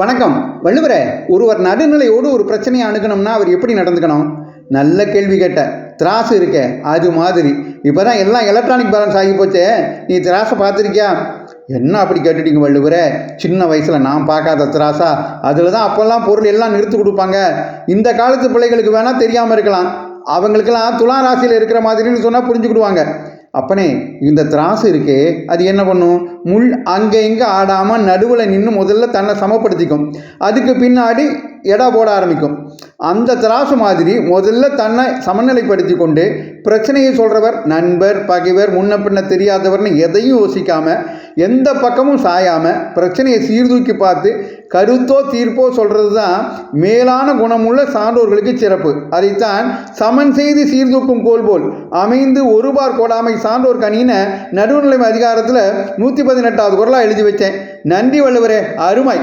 வணக்கம். வள்ளுவரே ஒருவர் நடுநிலையோடு ஒரு பிரச்சனையை அணுகணும்னா அவர் எப்படி நடந்துக்கணும்? நல்ல கேள்வி கேட்ட. திராசு இருக்கே அது மாதிரி. இப்போ தான் எல்லாம் எலக்ட்ரானிக் பேலன்ஸ் ஆகி போச்சே. நீ திராசை பார்த்துருக்கியா? என்ன அப்படி கேட்டுட்டீங்க வள்ளுவரே? சின்ன வயசில் நான் பார்க்காத திராசா? அதில் தான் அப்போல்லாம் பொருள் எல்லாம் நிறுத்து கொடுப்பாங்க. இந்த காலத்து பிள்ளைகளுக்கு வேணால் தெரியாமல் இருக்கலாம். அவங்களுக்கெல்லாம் துலா ராசியில் இருக்கிற மாதிரின்னு சொன்னால் புரிஞ்சுக்கிடுவாங்க. அப்பனே இந்த திராசு இருக்கே அது என்ன பண்ணும்? முள் அங்கே இங்கே ஆடாமல் நடுவில் நின்று முதல்ல தன்னை சமப்படுத்திக்கும். அதுக்கு பின்னாடி எடை போட ஆரம்பிக்கும். அந்த திராசு மாதிரி முதல்ல தன்னை சமநிலைப்படுத்தி கொண்டு பிரச்சனையை சொல்கிறவர் நண்பர் பகைவர் முன்ன பின்ன தெரியாதவர்னு எதையும் யோசிக்காமல் எந்த பக்கமும் சாயாமல் பிரச்சனையை சீர்தூக்கி பார்த்து கருத்தோ தீர்ப்போ சொல்கிறது தான் மேலான குணமுள்ள சான்றோர்களுக்கு சிறப்பு. அதைத்தான் சமன் செய்து சீர்தூக்கும் கோல் போல் அமைந்து ஒருபார் கோடாமை சான்றோர் கணின நடுவுநிலை அதிகாரத்தில் நூற்றி பதினெட்டாவது குரலாக எழுதி வச்சேன். நன்றி வள்ளுவரே அருமை.